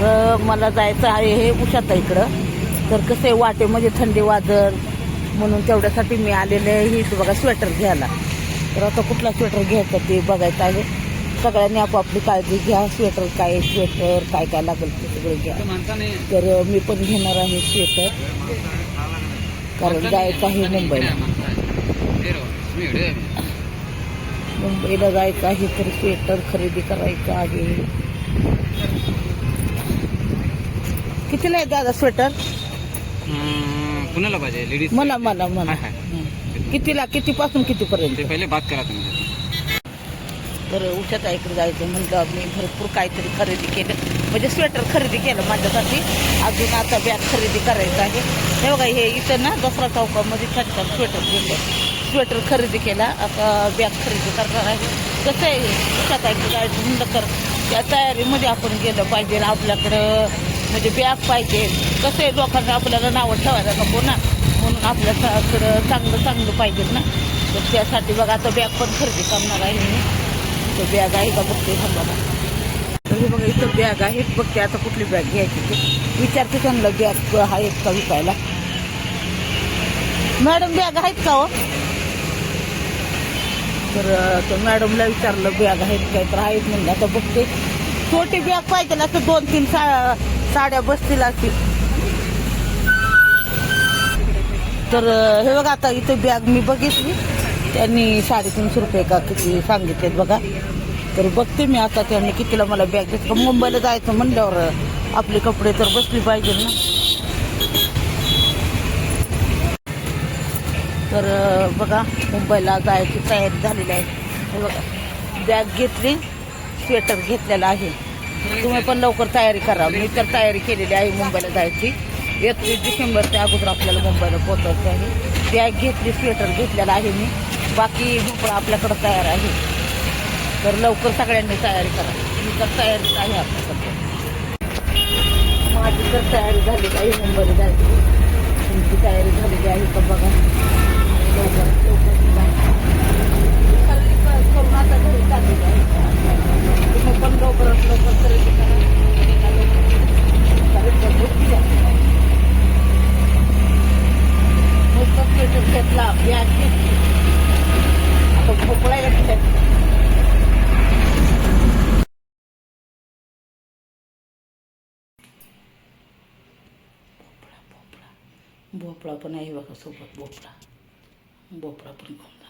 तर मला जायचं आहे हे उशाता इकडं. तर कसं आहे वाटेमध्ये थंडी वाजल म्हणून तेवढ्यासाठी मी आलेले आहे. ही बघा स्वेटर घ्यायला. तर आता कुठला स्वेटर घ्यायचा ते बघायचं आहे. सगळ्यांनी आपापली काळजी घ्या. स्वेटर काय स्वेटर काय काय लागेल ते सगळं घ्या. तर मी पण घेणार आहे स्वेटर कारण जायचं आहे मुंबईला. मुंबईला जायचं आहे तर स्वेटर खरेदी करायचं आहे. कितीला आहे दादा स्वेटर कुणाला पाहिजे लेडीज मला मला मला. हं. कितीला कितीपासून कितीपर्यंत? ते पहिले बात करा तुम्ही. तर उशात इकडे जायचं. म्हणलं मी भरपूर काहीतरी खरेदी केलं. म्हणजे स्वेटर खरेदी केलं माझ्यासाठी. अजून आता बॅग खरेदी करायचं आहे. हे बघा हे इथं ना दसरा चौकामध्ये छान छान स्वेटर घेतलं स्वेटर खरेदी केला. आता बॅग खरेदी करणार आहे. कसं आहे उशात इकडे जायचं म्हणलं तर त्या तयारीमध्ये आपण गेलं पाहिजे. आपल्याकडं म्हणजे बॅग पाहिजे. कसं आहे लोकांना आपल्याला नावं ठेवायला नको ना. म्हणून आपल्याकडं चांगलं चांगलं पाहिजे ना. तर त्यासाठी बघा आता बॅग पण खरेदी करणार आहे मी. तर बॅग आहे का बघते थांबा तर हे बघा इथं बॅग आहेत. बघते आता कुठली बॅग घ्यायची ते. विचारते त्यांना बॅग आहेत का विकायला? मॅडम बॅग आहेत का हो? तर मॅडमला विचारलं बॅग आहेत काय तर आहेत म्हणलं. आता बघते. छोटी बॅग पाहिजे ना तर दोन तीन सा साड्या बसतील असतील तर हे बघा आता इथं बॅग मी बघितली. त्यांनी साडेतीनशे रुपये का किती सांगितले बघा. तर बघते मी आता त्यांनी कितीला मला बॅग घेत मुंबईला जायचं म्हणल्यावर आपले कपडे तर बसले पाहिजे ना. तर बघा मुंबईला जायची तयारी झालेली आहे. हे बघा बॅग घेतली स्वेटर घेतलेला आहे. तुम्ही पण लवकर तयारी करा. मी तर तयारी केलेली आहे मुंबईला जायची. एकवीस डिसेंबरच्या अगोदर आपल्याला मुंबईला पोहोचायचं आहे. बॅग घेतली स्वेटर घेतलेला आहे मी. बाकी भोपळा आपल्याकडं तयार आहे. तर लवकर सगळ्यांनी तयारी करा. मी तर तयारीच आहे आपल्याकडं माझी तर तयारी झालेली आहे मुंबईला जायची. तुमची तयारी झालेली आहे का बघा. लवकर लवकर निघा. खरेदी क- करून आता घरी चाललेली आहे तुम्ही पण लवकरात लवकर खरेदी करा निघा लवकर. खरेदी करून गोष्टी घ्या. नुसतं स्वेटर घेतला बॅग आता भोपळा येते भोपळा पण आहे बघा सोबत भोपळा. भोपळा पण घेऊन